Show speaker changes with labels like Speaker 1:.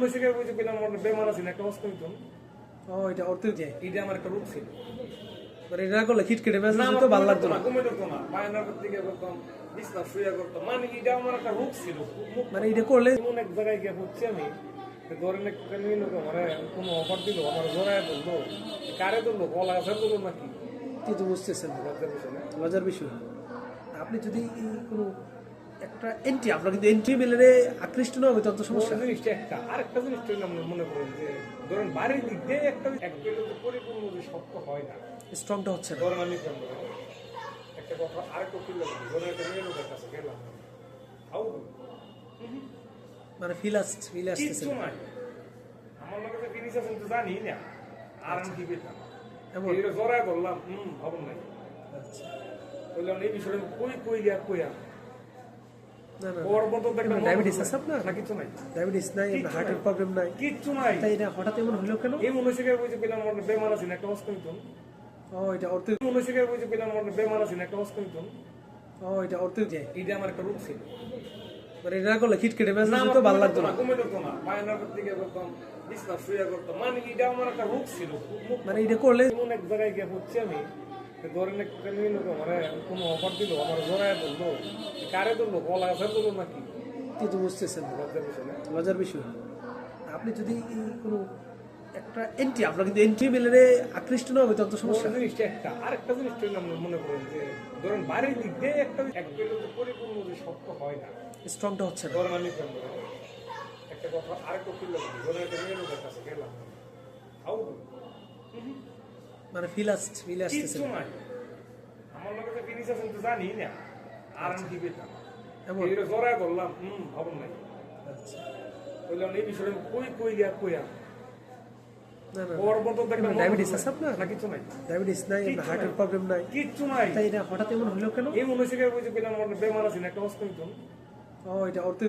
Speaker 1: বুঝে পেলাম আমার বেমার আছে একটা অস্ত
Speaker 2: ও এটা
Speaker 1: এটা আমার একটা রোগ ছিল।
Speaker 2: এটা করলে খিটকেটে তো ভালো লাগতো না।
Speaker 1: ঘুমে ধরতো না। বায়নার দিকে করতাম বিছনা শুয়ে করতাম। মানে এটা আমার একটা রোগ ছিল।
Speaker 2: মানে এটা করলে
Speaker 1: এমন এক জায়গায় গিয়ে হচ্ছে আমি তো ধরেন একটা নিয়ে আমার কোনো অফার দিল আমার জোড়ায় বলল কারে ধরলো ধরলো নাকি?
Speaker 2: কিন্তু বুঝতেছেন না।
Speaker 1: লজ্জার বিষয় না।
Speaker 2: বিষয় আপনি যদি কোনো একটা এন্ট্রি আপনার কিন্তু এন্ট্রি মেলে আকৃষ্ট না হবে তত সমস্যা।
Speaker 1: জিনিসটা একটা আরেকটা জিনিস আমরা মনে করেন যে ধরেন বাড়ির দিক দিয়ে একটা পরিপূর্ণ যে শক্ত হয় না
Speaker 2: স্ট্রংটা হচ্ছে না।
Speaker 1: ধরেন আমি একটা কথা আরেকটা ফিল ধরেন একটা মেয়ে লোকের কাছে গেলাম হাউ
Speaker 2: মানে ফিল আসছে ফিল
Speaker 1: নাই। আমার লোকের জিনিস আছে তো জানি না আর আমি কি পেতাম? এটা জড়ায় বললাম হুম ভাবুন নাই।
Speaker 2: আচ্ছা।
Speaker 1: বললাম এই বিষয়টা কই কই গিয়া কইয়া
Speaker 2: না না
Speaker 1: ওর মতো দেখলাম
Speaker 2: ডায়াবেটিস আছে আপনার?
Speaker 1: না কিছু নাই।
Speaker 2: ডায়াবেটিস নাই হার্টের প্রবলেম নাই।
Speaker 1: কিচ্ছু নাই।
Speaker 2: তাই এটা হঠাৎ এমন হলো কেন?
Speaker 1: এই মনে হচ্ছে বুঝে পেলাম বেমার আছে একটা অস্ত
Speaker 2: ও এটা অর্থের
Speaker 1: মনে হচ্ছে বুঝে পেলাম বেমার আছে একটা অস্ত
Speaker 2: ও এটা অর্থের যে?
Speaker 1: এটা আমার একটা রোগ ছিল।
Speaker 2: মানে না করলে তো ভালো লাগতো না
Speaker 1: ঘুমে না। দিকে করতাম, বিছনা শুয়ে করতাম। মানে এটা আমার একটা রোগ ছিল।
Speaker 2: মানে এটা করলে
Speaker 1: এমন এক জায়গায় গিয়ে হচ্ছে আমি, ধরেন একটা মেয়ে লোক আমারে কোনো offer দিলো, আমার জোড়ায় ধরলো, কারে ধরলো, গলা গাছের ধরলো নাকি?
Speaker 2: বুঝতেছেন। লজার বিষয় আপনি যদি কোনো একটা এন্ট্রি আপনার কিন্তু এন্ট্রি মেলে আকৃষ্ট না হবে তত সমস্যা।
Speaker 1: জিনিসটা একটা, আরেকটা জিনিস তো আমরা মনে করেন যে, ধরেন বাড়ির দিক দিয়ে একটা পরিপূর্ণ যে শক্ত হয় না।
Speaker 2: স্ট্রংটা হচ্ছে না।
Speaker 1: ধরেন আমি একটা কথা আরেকটা feel লাগবে, ধরেন একটা মেয়ে লোকের কাছে গেলাম, হাউ
Speaker 2: মানে ফিল আসছে ফিল
Speaker 1: নাই আমার লোকের যে জিনিস আছে তো জানি না। আর আমি কি পেতাম?
Speaker 2: এমন?
Speaker 1: এটা জড়ায় বললাম হুম ভাবুন নাই।
Speaker 2: আচ্ছা।
Speaker 1: বললাম এই বিষয়টা আমি কই কই গিয়া কইয়া?
Speaker 2: না না
Speaker 1: ওর মতো দেখলাম
Speaker 2: ডায়াবেটিস আছে আপনার?
Speaker 1: না কিছু নাই।
Speaker 2: ডায়াবেটিস নাই হার্টের প্রবলেম নাই।
Speaker 1: কিচ্ছু নাই।
Speaker 2: তাই এটা হঠাৎ এমন হলো কেন?
Speaker 1: মনে পেলাম আমার বেমার আছে না একটা অস্ত
Speaker 2: ও এটা অর্থ